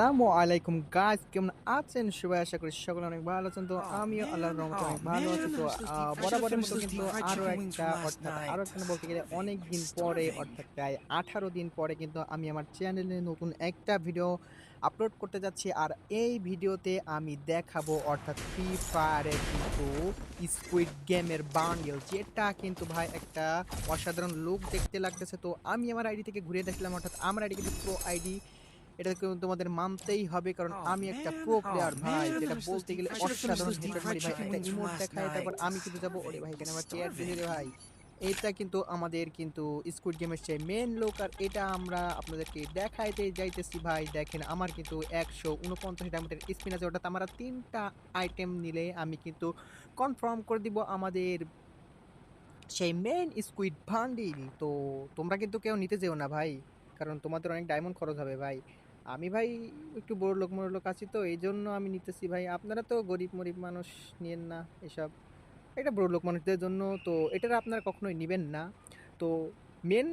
আসসালামু আলাইকুম গাইস কেমন আছেন? সবাই আশা করি সকলে অনেক ভালো আছেন। তো আমিও আল্লাহর রহমতে অনেক ভালো আছি। তো বরাবরের মতো কিন্তু আরও একটা অর্থাৎ আরও একটা বলতে গেলে অনেক দিন পরে অর্থাৎ প্রায় আঠারো দিন পরে কিন্তু আমি আমার চ্যানেলে নতুন একটা ভিডিও আপলোড করতে যাচ্ছি। আর এই ভিডিওতে আমি দেখাবো অর্থাৎ ফ্রি ফায়ারের কিন্তু স্কুইড গেমের বান্ডেল যেটা কিন্তু ভাই একটা অসাধারণ লুক দেখতে লাগতেছে। তো আমি আমার আইডি থেকে ঘুরে দেখলাম অর্থাৎ আমার আইডি কিন্তু প্রো আইডি এটা কিন্তু তোমাদের মানতেই হবে কারণ Oh, আমি একটা. প্রো Oh, প্লেয়ার ভাই man, যেটা বলতে গেলে অসাধারণ মারি ভাই একটা ইমোট দেখায় তারপর আমি কিন্তু যাব ওরে ভাই এখানে আমার চেয়ার. দিয়েছে রে ভাই। এটা কিন্তু আমাদের কিন্তু স্কুইড গেমের চেয়ে মেন লোক আর এটা আমরা আপনাদেরকে দেখাইতে যাইতেছি ভাই। দেখেন আমার কিন্তু একশো উনপঞ্চাশ ডায়মন্ডের স্পিন আছে অর্থাৎ আমরা তিনটা আইটেম নিলে আমি কিন্তু কনফার্ম করে দিব আমাদের সেই মেন স্কুইড ভান্ডিল তো তোমরা কিন্তু কেউ নিতে যেও না ভাই কারণ তোমাদের অনেক ডায়মন্ড খরচ হবে ভাই। আমি ভাই একটু বড় লোক মোড় লোক আছি তো এই জন্য আমি নিতেছি ভাই। আপনারা তো গরিব মরিব মানুষ, নিয়েন না এসব। এটা বড় লোক মানুষদের জন্য, তো এটা আপনারা কখনোই নেবেন না। তো মেন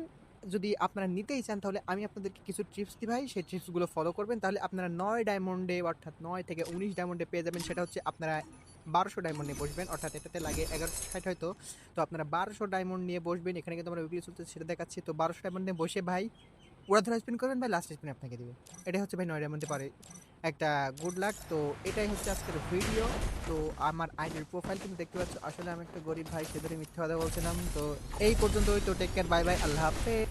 যদি আপনারা নিতেই চান, তাহলে আমি আপনাদেরকে কিছু ট্রিপস দিই ভাই। সেই ট্রিপসগুলো ফলো করবেন, তাহলে আপনারা নয় ডায়মন্ডে অর্থাৎ নয় থেকে উনিশ ডায়মন্ডে পেয়ে যাবেন। সেটা হচ্ছে আপনারা বারোশো ডায়মন্ড নিয়ে বসবেন, অর্থাৎ এটাতে লাগে এগারোশো ষাট হয়তো। তো আপনারা বারোশো ডায়মন্ড নিয়ে বসবেন। এখানে কিন্তু আমরা ভিডিও চলতে সেটা দেখাচ্ছি। তো বারোশো ডায়মন্ড নিয়ে বসে ভাই ওরা ধরে স্পিন করবেন, ভাই লাস্ট স্পিন আপনাকে দেবে। এটাই হচ্ছে ভাই নয় মধ্যে পারে। একটা গুড লাক তো এটাই হচ্ছে আজকের ভিডিও তো আমার আইডির প্রোফাইল কিন্তু দেখতে পাচ্ছ। আসলে আমি একটা গরিব ভাই সেদিকে মিথ্যে কথা বলছিলাম। তো এই পর্যন্তই, তো টেক কেয়ার বাই বাই আল্লাহ হাফেজ।